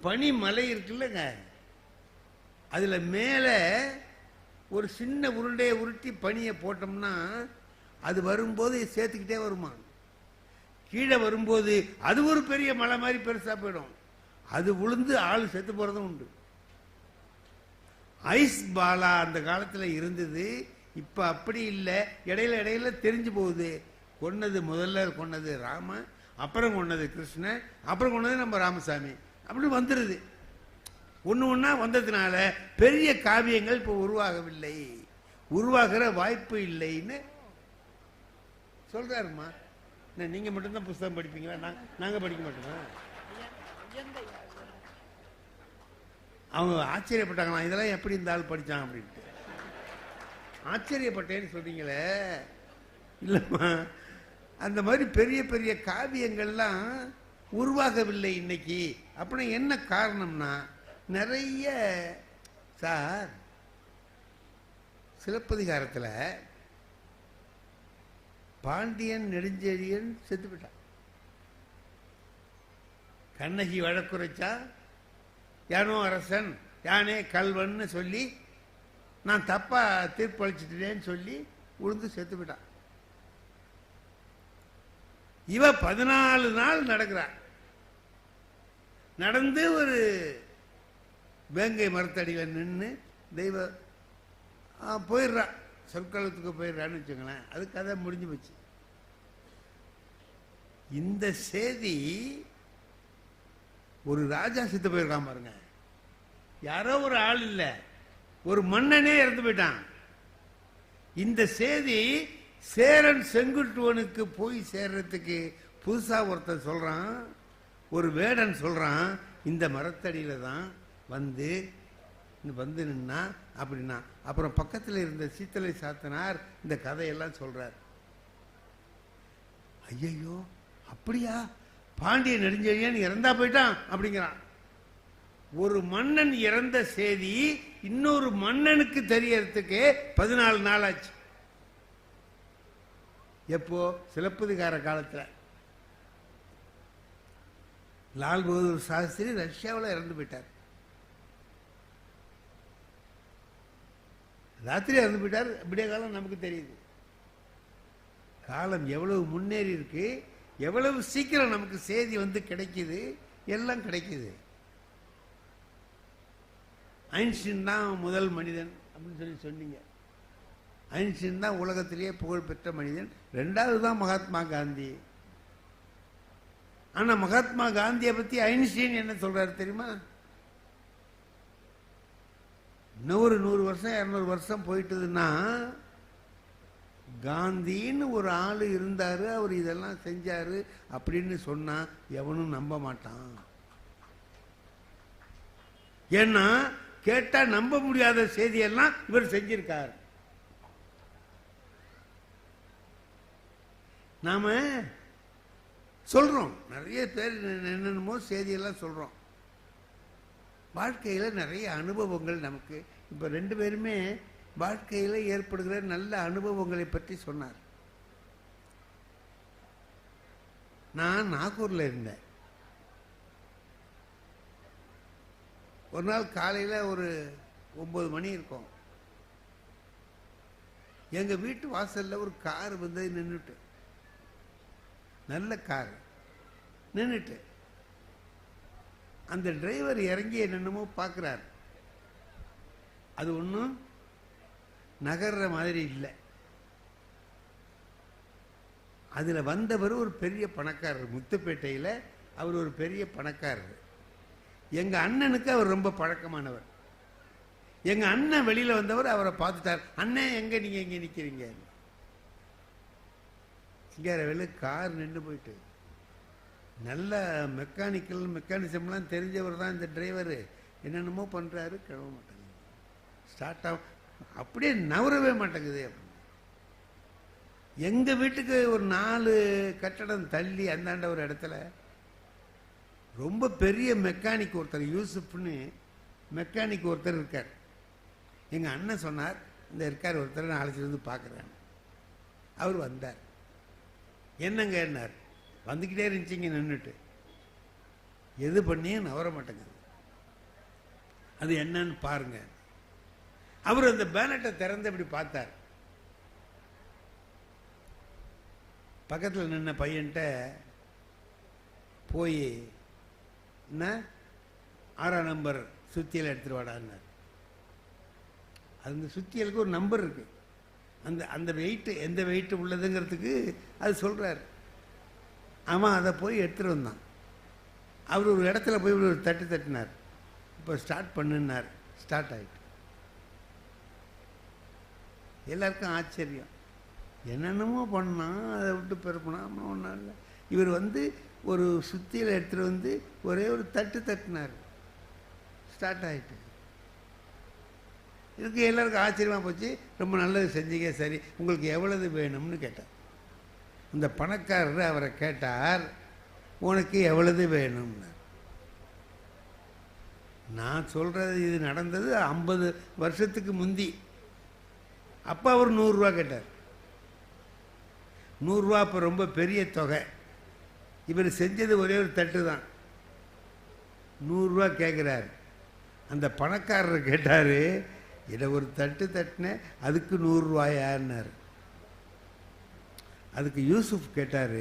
பனி மலை இருக்குல்லங்க. அதில் மேலே ஒரு சின்ன உருண்டையை உருட்டி பனியை போட்டோம்னா அது வரும்போது சேர்த்துக்கிட்டே வருமா? கீழே வரும்போது அது ஒரு பெரிய மலை மாதிரி பெருசாக போயிடும். அது விழுந்து ஆள் செத்து போகிறதும் உண்டு. ஐஸ் பாலா அந்த காலத்தில் இருந்தது. இப்போ அப்படி இல்லை. இடையில இடையில தெரிஞ்சு போகுது. கொன்னது முதல்ல கொன்னது ராம அப்புறம் கொன்னது கிருஷ்ணன் அப்புறம் கொன்னது நம்ம ராமசாமி. அப்படி வந்துருது. ஒன்று ஒன்றா வந்ததுனால பெரிய காவியங்கள் இப்போ உருவாகவில்லை. உருவாகிற வாய்ப்பு இல்லைன்னு சொல்கிறாருமா என்ன, நீங்கள் மட்டும்தான் புஸ்தகம் படிப்பீங்களா? நாங்கள் நாங்கள் படிக்க மாட்டோமா? அவங்க ஆச்சரியப்பட்டாங்களாம் இதெல்லாம் எப்படி இந்த ஆள் அப்படின்ட்டு. ஆச்சரியப்பட்டேன்னு சொல்கிறீங்களே இல்லைம்மா அந்த மாதிரி பெரிய பெரிய காவியங்கள்லாம் உருவாகவில்லை இன்னைக்கு. அப்படின்னா என்ன காரணம்னா நிறைய சார் சிலப்பதிகாரத்தில் பாண்டியன் நெடுஞ்செழியன் செத்து போயிட்டான். கண்ணகி வழக்குரைச்சா யானோ அரசன் யானே கல்வன்னு சொல்லி நான் தப்பாக தீர்ப்பளிச்சிட்டேன்னு சொல்லி உழுந்து செத்து போயிட்டான். இவ பதினாலு நாள் நடக்கிறார் நடந்து ஒரு வேங்கை மரத்தடியில் நின்று தெய்வ போயிடுறா. சொற்களத்துக்கு போயிடுறான்னு வச்சுங்களேன் அது கதை முடிஞ்சு போச்சு. இந்த செய்தி ஒரு ராஜா சித்து போயிருக்கான் பாருங்க. யாரோ ஒரு ஆள் இல்ல. ஒரு மன்னனே இறந்து போயிட்டான். இந்த செய்தி சேரன் செங்குட்டுவனுக்கு போய் சேர்றதுக்கு புதுசா ஒருத்தன் சொல்றான் ஒரு வேடன் சொல்றான் இந்த மரத்தடியில தான் வந்து வந்து நின்னா அப்படின்னா. அப்புறம் பக்கத்தில் இருந்த சீத்தலை சாத்தனார் இந்த கதையெல்லாம் சொல்றார். ஐயையோ அப்படியா? பாண்டிய நெடுஞ்செழியன் இறந்தா போயிட்டான் அப்படிங்கிறான். ஒரு மன்னன் இறந்த செய்தி இன்னொரு மன்னனுக்கு தெரியறதுக்கு பதினாலு நாள் ஆச்சு. எப்போ? சிலப்பதிகார காலத்தில். லால் பகதூர் சாஸ்திரி ரஷ்யாவில் இறந்து போயிட்டார். ராத்திரி இறந்து போயிட்டார். விடிய காலம் நமக்கு தெரியுது. காலம் எவ்வளவு முன்னேறி இருக்கு எவ்வளவு சீக்கிரம் நமக்கு செய்தி வந்து கிடைக்குது எல்லாம் கிடைக்குது. ஐன்ஸ்டீன் தான் முதல் மனிதன் அப்படின்னு சொல்லி சொன்னீங்க. ஐன்ஸ்டீன் தான் உலகத்திலேயே புகழ்பெற்ற மனிதன். ரெண்டாவது தான் மகாத்மா காந்தி. ஆனால் மகாத்மா காந்தியை பற்றி ஐன்ஸ்டீன் என்ன சொல்கிறார் தெரியுமா? இன்னும் ஒரு நூறு வருஷம் இரநூறு வருஷம் போயிட்டதுன்னா காந்தின்னு ஒரு ஆள் இருந்தார் அவர் இதெல்லாம் செஞ்சார் அப்படின்னு சொன்னால் எவனும் நம்ப மாட்டான். ஏன்னா கேட்டால் நம்ப முடியாத செய்தியெல்லாம் இவர் செஞ்சிருக்கார். நாம சொல்றோம். நிறைய பேர் என்னென்னமோ செய்தியெல்லாம் சொல்றோம். வாழ்க்கையில் நிறைய அனுபவங்கள் நமக்கு. இப்போ ரெண்டு பேருமே வாழ்க்கையில் ஏற்படுகிற நல்ல அனுபவங்களை பற்றி சொன்னார். நான் நாகூரில் இருந்தேன். ஒரு நாள் காலையில் ஒரு ஒம்பது மணி இருக்கும். எங்கள் வீட்டு வாசலில் ஒரு கார் வந்து நின்றுட்டு நல்ல கார். நின்றுட்டு அந்த டிரைவர் இறங்கி என்னென்னமோ பார்க்குறாரு அது ஒன்றும் நகர்ற மாதிரி இல்லை. அதில் வந்தவர் ஒரு பெரிய பணக்காரர். முத்துப்பேட்டையில் அவர் ஒரு பெரிய பணக்காரர். எங்கள் அண்ணனுக்கு அவர் ரொம்ப பழக்கமானவர். எங்கள் அண்ணன் வெளியில் வந்தவர் அவரை பார்த்துட்டார். அண்ணன் எங்கே நீங்கள் இங்கே நிற்கிறீங்க சிங்காரவேலு கார் நின்று போயிட்டு. நல்ல மெக்கானிக்கல் மெக்கானிசம்லாம் தெரிஞ்சவர் தான் இந்த டிரைவரு என்னென்னமோ பண்ணுறாரு கிளம்ப மாட்டேங்குது. ஸ்டார்ட் ஆகும் அப்படியே நவரவே மாட்டேங்குது. அப்படின்னு. வீட்டுக்கு ஒரு நாலு கட்டடம் தள்ளி அந்தாண்ட ஒரு இடத்துல ரொம்ப பெரிய மெக்கானிக் ஒருத்தர் யூசுப்னு மெக்கானிக் ஒருத்தர் இருக்கார். எங்கள் அண்ணன் சொன்னார் இந்த இருக்கார் ஒருத்தர் நான் அழைச்சிட்டு வந்து பார்க்குறேன். அவர் வந்தார். என்னங்க என்னார் வந்துக்கிட்டே இருந்துச்சிங்க நின்றுட்டு எது பண்ணியும் நவர மாட்டேங்குது. அது என்னன்னு பாருங்க. அவர் அந்த பேனட்டை திறந்து இப்படி பார்த்தார். பக்கத்தில் நின்ன பையன்கிட்ட போய் என்ன? ஆறாம் நம்பர் சுத்தியல் எடுத்துட்டு வாடான்னார். அந்த சுத்தியலுக்கு ஒரு நம்பர் இருக்கு. அந்த அந்த வெயிட்டு எந்த வெயிட்டு உள்ளதுங்கிறதுக்கு அது சொல்கிறார் அவன் அதை போய் எடுத்துகிட்டு வந்தான். அவர் ஒரு இடத்துல போய் ஒரு தட்டு தட்டினார். இப்போ ஸ்டார்ட் பண்ணுனார் ஸ்டார்ட் ஆகிட்டு எல்லாருக்கும் ஆச்சரியம். என்னென்னமோ பண்ணான் அதை விட்டு பெருப்பினா ஒன்றும் இல்லை. இவர் வந்து ஒரு சுத்தியில் எடுத்துகிட்டு வந்து ஒரே ஒரு தட்டு தட்டினார். ஸ்டார்ட் ஆகிட்டு இதுக்கு எல்லாருக்கும் ஆச்சரியமாக போச்சு. ரொம்ப நல்லது செஞ்சீங்க சரி. உங்களுக்கு எவ்வளவு வேணும்னு கேட்டார். அந்த பணக்காரர் அவரை கேட்டார் உனக்கு எவ்வளவு வேணும்னார் நான் சொல்கிறது இது நடந்தது ஐம்பது வருஷத்துக்கு முந்தி. அப்போ அவர் நூறுரூவா கேட்டார். நூறுரூவா இப்போ ரொம்ப பெரிய தொகை. இவர் செஞ்சது ஒரே ஒரு தட்டு தான். நூறுரூவா கேட்குறாரு அந்த பணக்காரர் கேட்டார் இதை ஒரு தட்டு தட்டினேன் அதுக்கு நூறுரூவாயான்னார் அதுக்கு யூசுப் கேட்டார்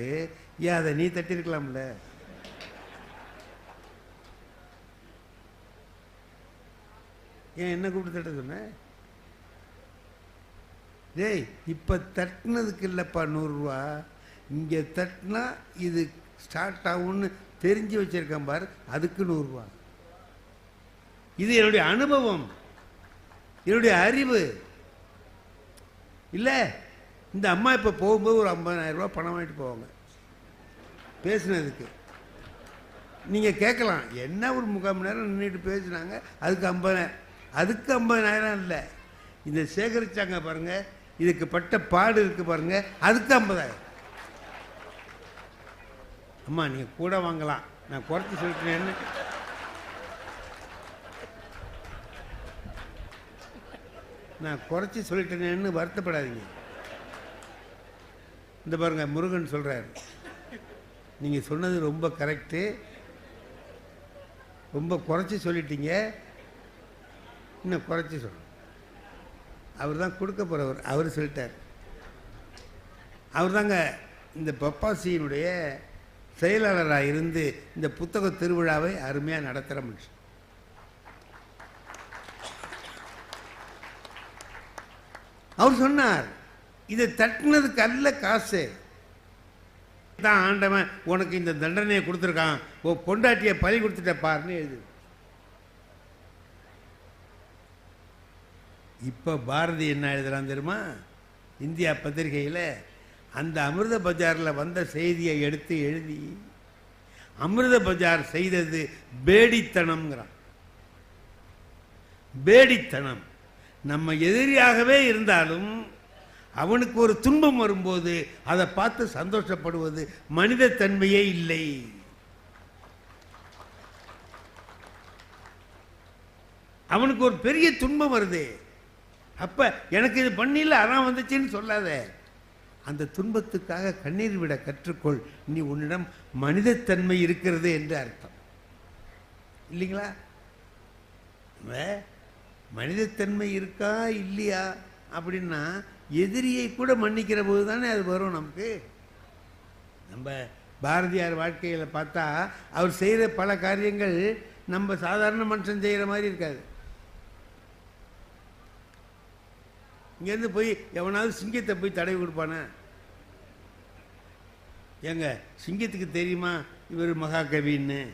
ஏன் அதை நீ தட்டியிருக்கலாம்ல ஏன் என்ன கூப்பிட்டு தட்ட சொன்ன? டேய் இப்போ தட்டினதுக்கு இல்லைப்பா நூறுரூவா இங்கே தட்டினா இது ஸ்டார்ட் ஆகும்னு தெரிஞ்சு வச்சிருக்கேன் பார் அதுக்கு நூறுரூவா இது என்னுடைய அனுபவம். என்னுடைய அறிவு. இல்லை இந்த அம்மா இப்போ போகும்போது ஒரு ஐம்பதாயிரரூபா பணம் வாங்கிட்டு போவாங்க. பேசினதுக்கு. நீங்கள் கேட்கலாம் என்ன ஒரு முக்கால் மணி நேரம் நின்றுட்டு பேசுனாங்க? அதுக்கு ஐம்பதாயிரம் அதுக்கு ஐம்பதாயிரம் இல்லை. இந்த சேகரிச்சாங்க பாருங்கள் இதுக்கு பட்ட பாடு இருக்குது பாருங்கள் அதுக்கு ஐம்பதாயிரம். அம்மா நீங்கள் கூட வாங்கலாம். நான் குறைச்சி சொல்லிட்டேன்னு நான் குறைச்சி சொல்லிட்டேனேன்னு வருத்தப்படாதீங்க. இந்த பாருங்க முருகன் சொல்கிறார் நீங்கள் சொன்னது ரொம்ப கரெக்டு ரொம்ப குறைச்சி சொல்லிட்டீங்க. இன்னும் குறைச்சி சொல்லணும் அவர் தான் கொடுக்க போகிறவர் அவர் சொல்லிட்டார். அவர் தாங்க இந்த பப்பாசியினுடைய செயலாளராக இருந்து இந்த புத்தக திருவிழாவை அருமையாக நடத்துகிற மனுஷன். அவர் சொன்னார் இதை தட்டினதுக்கு அல்ல காசு. தான் ஆண்டவன் உனக்கு இந்த தண்டனையை கொடுத்துருக்கான். ஓ பொண்டாட்டியை பலி கொடுத்துட்ட பாருன்னு எழுது இப்போ பாரதி என்ன எழுதுறான் தெரியுமா? இந்தியா பத்திரிகையில் அந்த அமிர்த பஜாரில் வந்த செய்தியை எடுத்து எழுதி அமிர்த பஜார் செய்தது பேடித்தனம்ங்கிறான். பேடித்தனம். நம்ம எதிரியாகவே இருந்தாலும் அவனுக்கு ஒரு துன்பம் வரும்போது அதை பார்த்து சந்தோஷப்படுவது மனித தன்மையே இல்லை. அவனுக்கு ஒரு பெரிய துன்பம் வருது. அப்ப எனக்கு இது பண்ணில அதான் வந்துச்சுன்னு சொல்லாத. அந்த துன்பத்துக்காக கண்ணீர் விட கற்றுக்கொள். நீ உன்னிடம் மனிதத்தன்மை இருக்கிறது என்று அர்த்தம். இல்லைங்களா? வே- மனிதத்தன்மை இருக்கா இல்லையா அப்படின்னா எதிரியை கூட மன்னிக்கிற போது தானே அது வரும் நமக்கு. நம்ம பாரதியார் வாழ்க்கையில் பார்த்தா அவர் செய்கிற பல காரியங்கள் நம்ம சாதாரண மனுஷன் செய்கிற மாதிரி இருக்காது. இங்கேருந்து போய் எவனாவது சிங்கத்தை போய் தடவி கொடுப்பானே? ஏங்க சிங்கத்துக்கு தெரியுமா? இவர் மகாகவின்னு.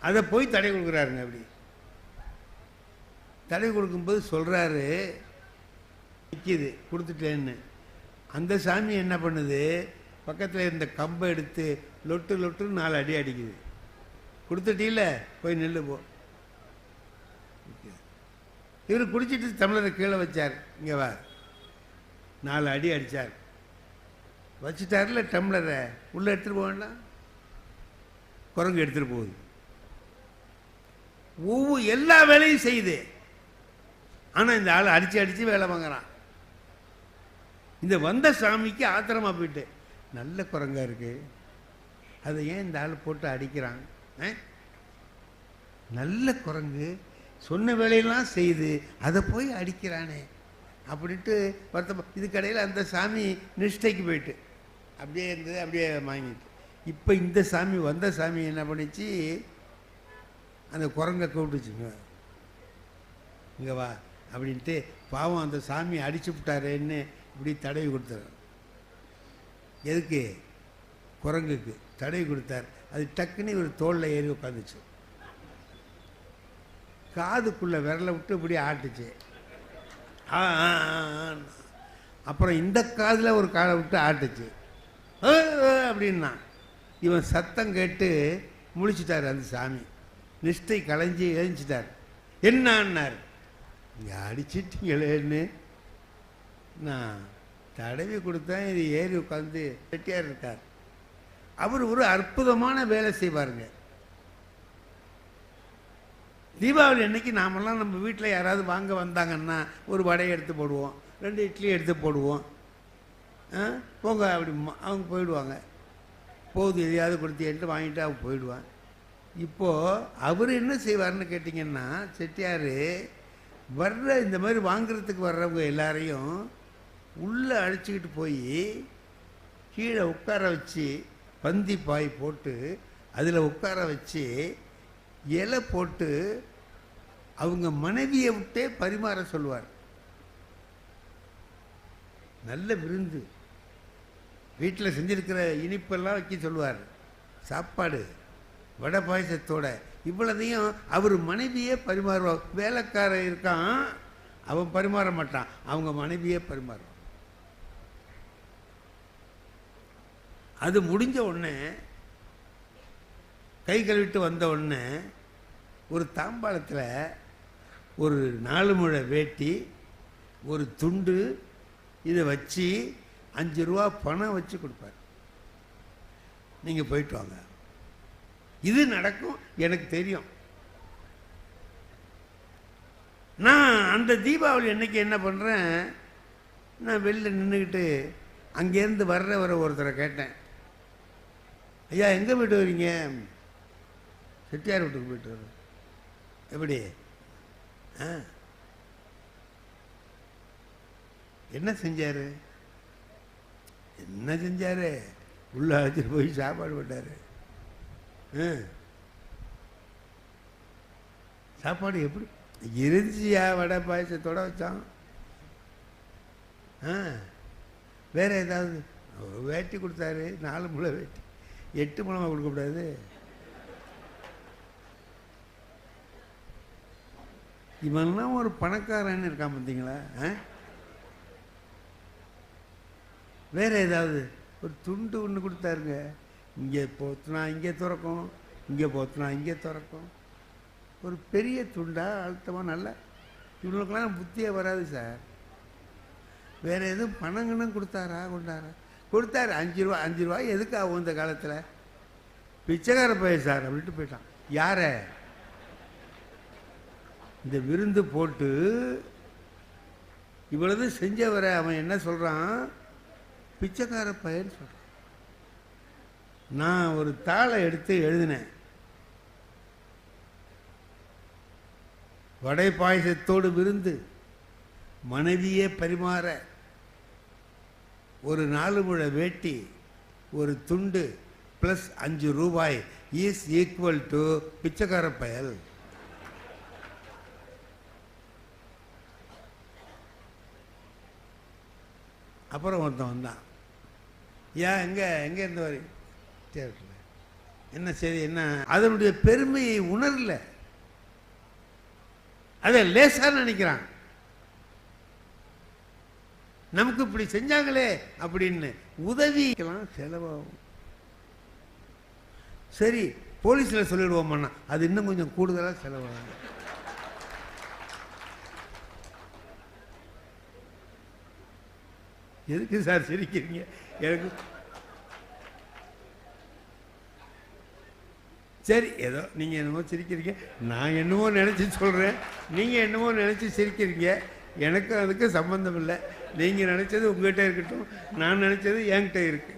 அதை போய் தடை கொடுக்குறாருங்க அப்படி. தடை கொடுக்கும்போது சொல்கிறாரு நிற்கிது கொடுத்துட்டேன்னு. அந்த சாமி என்ன பண்ணுது? பக்கத்தில் இருந்த கம்பை எடுத்து லொட்டு லொட்டுன்னு நாலு அடி அடிக்குது. கொடுத்துட்டீல போய் நெல்லு போ. இவர் குடிச்சிட்டு தமிழரை கீழே வச்சார். இங்கே வா. நாலு அடி அடித்தார் வச்சுட்டார்ல டம்ளரை. உள்ளே எடுத்துகிட்டு போக வேண்டாம். குரங்கு எடுத்துகிட்டு போகுது. ஒவ்வொரு எல்லா வேலையும் செய்யுது. ஆனால் இந்த ஆள் அடித்து அடித்து வேலை வாங்குறான். இந்த வந்த சாமிக்கு ஆத்திரமா போயிட்டு நல்ல குரங்கா இருக்குது அதை ஏன் இந்த ஆள் போட்டு அடிக்கிறான்? ஆ? நல்ல குரங்கு சொன்ன வேலையெல்லாம் செய்து அதை போய் அடிக்கிறானே அப்படின்ட்டு வருத்தம் இதுக்கடையில் அந்த சாமி நிஷ்டைக்கு போயிட்டு அப்படியே இருந்தது அப்படியே வாங்கிட்டு. இப்போ இந்த சாமி வந்த சாமி என்ன பண்ணிச்சு? அந்த குரங்கை கூப்பிட்டுச்சுங்க. இங்கே வா. அப்படின்ட்டு பாவம் அந்த சாமி அடிச்சு விட்டாரேன்னு இப்படி தடவி கொடுத்தார் எதுக்கு? குரங்குக்கு தடவி கொடுத்தார். அது டக்குன்னு ஒரு தோளில் ஏறி உட்காந்துச்சு காதுக்குள்ள விரலை விட்டு இப்படி ஆட்டுச்சு. ஆ அப்புறம் இந்த காதில் ஒரு காலை விட்டு ஆட்டுச்சு. அப்படின்னா இவன் சத்தம் கேட்டு முழிச்சிட்டார் அந்த சாமி. நிஷ்டை களைஞ்சி எழுஞ்சிட்டார் என்னான்னார்? இங்கே அடிச்சிட்டீங்களேன்னு நான் தடவி கொடுத்தேன் இது ஏறி உட்காந்து செட்டியார் இருக்கார். அவர் ஒரு அற்புதமான வேலை செய்வாருங்க. தீபாவளி அன்னைக்கு நாமெல்லாம் நம்ம வீட்டில் யாராவது வாங்க வந்தாங்கன்னா ஒரு வடையை எடுத்து போடுவோம் ரெண்டு இட்லி எடுத்து போடுவோம். ஆ, போங்க அப்படி அவங்க போயிடுவாங்க. போகுது எதையாவது கொடுத்தேன்ட்டு வாங்கிட்டு அவங்க போயிடுவான். இப்போது அவர் என்ன செய்வார்னு கேட்டிங்கன்னா செட்டியார் வர்ற இந்த மாதிரி வாங்குறதுக்கு வர்றவங்க எல்லாரையும் உள்ளே அழைச்சிக்கிட்டு போய் கீழே உட்கார வச்சு பந்தி பாய் போட்டு அதில் உட்கார வச்சு இலை போட்டு அவங்க மனைவியை விட்டே பரிமாற சொல்லுவார். நல்ல விருந்து. வீட்டில் செஞ்சிருக்கிற இனிப்பெல்லாம் வைக்க சொல்லுவார். சாப்பாடு வடை பாயசத்தோட இவ்வளதையும் அவர் மனைவியே பரிமாறுவார். வேலைக்காரன் இருக்கான் அவன் பரிமாற மாட்டான். அவங்க மனைவியே பரிமாறுவான். அது முடிஞ்ச உடனே கை கழுவிட்டு வந்த உடனே ஒரு தாம்பாளத்தில் ஒரு நாலு முழ வேட்டி ஒரு துண்டு இதை வச்சு அஞ்சு ரூபா பணம் வச்சு கொடுப்பார். நீங்கள் போயிட்டு வாங்க. இது நடக்கும் எனக்கு தெரியும். நான் அந்த தீபாவளி அன்னைக்கு என்ன பண்ணுறேன் நான் வெளில நின்றுக்கிட்டு அங்கேருந்து வர்ற வர ஒருத்தரை கேட்டேன். ஐயா எங்கே போய்ட்டு வரீங்க? செட்டியார் வீட்டுக்கு போயிட்டு வரோம் எப்படி? ஆ. என்ன செஞ்சாரு? என்ன செஞ்சாரு? உள்ள அழைச்சிட்டு போய் சாப்பாடு போட்டார். சாப்பாடு எப்படி? இருந்துச்சியா வடை பாயசத்தோட வச்சான். ஆ. வேற ஏதாவது? வேட்டி கொடுத்தாரு நாலு முளை வேட்டி. எட்டு முழமா கொடுக்கக்கூடாது இவன்லாம் ஒரு பணக்காரன்னு இருக்கான் பார்த்தீங்களா? வேற ஏதாவது? ஒரு துண்டு ஒன்று கொடுத்தாருங்க. இங்கே போத்துனா இங்கே திறக்கும் இங்கே போத்துனா இங்கே திறக்கும். ஒரு பெரிய துண்டா அழுத்தமாக நல்ல. இவங்களுக்கெல்லாம் புத்தியே வராது சார். வேறு எதுவும் பணங்கன்னு கொடுத்தாரா கொண்டாரா? கொடுத்தாரு அஞ்சு ரூபா அஞ்சு ரூபா எதுக்கு ஆகும் இந்த காலத்தில்? பிச்சைக்கார பையன் சார் அப்படின்ட்டு போயிட்டான். யார? இந்த விருந்து போட்டு இவ்வளவு செஞ்சவரை அவன் என்ன சொல்கிறான் பிச்சைக்கார பையன் சொல்கிறான் நான் ஒரு தாளை எடுத்து எழுதினேன். வடை பாயசத்தோடு விருந்து மனைவியே பரிமாற ஒரு நாலு முழ வேட்டி ஒரு துண்டு ப்ளஸ் அஞ்சு ரூபாய் இஸ் ஈக்குவல் டு பிச்சைக்கார பயல். அப்புறம் ஒருத்தன் வந்தான். ஏன் எங்கே எங்கேருந்து இருந்து வரி தேட்டரில் என்ன சரி என்ன? அதனுடைய பெருமையை உணரல. அதை லேசாக நினைக்கிறான். நமக்கு இப்படி செஞ்சாங்களே அப்படின்னு உதவிக்கலாம் செலவாகும். சரி போலீஸில் சொல்லிடுவோம்னா அது இன்னும் கொஞ்சம் கூடுதலாக செலவாகும். எதுக்கு சார் சிரிக்கிறீங்க? எனக்கு சரி ஏதோ நீங்கள் என்னமோ சிரிக்கிறீங்க. நான் என்னமோ நினச்சி சொல்கிறேன் நீங்கள் என்னமோ நினச்சி சிரிக்கிறீங்க. எனக்கு அதுக்கு சம்மந்தம் இல்லை. நீங்கள் நினச்சது உங்கள்கிட்ட இருக்கட்டும். நான் நினச்சது என்கிட்ட இருக்குது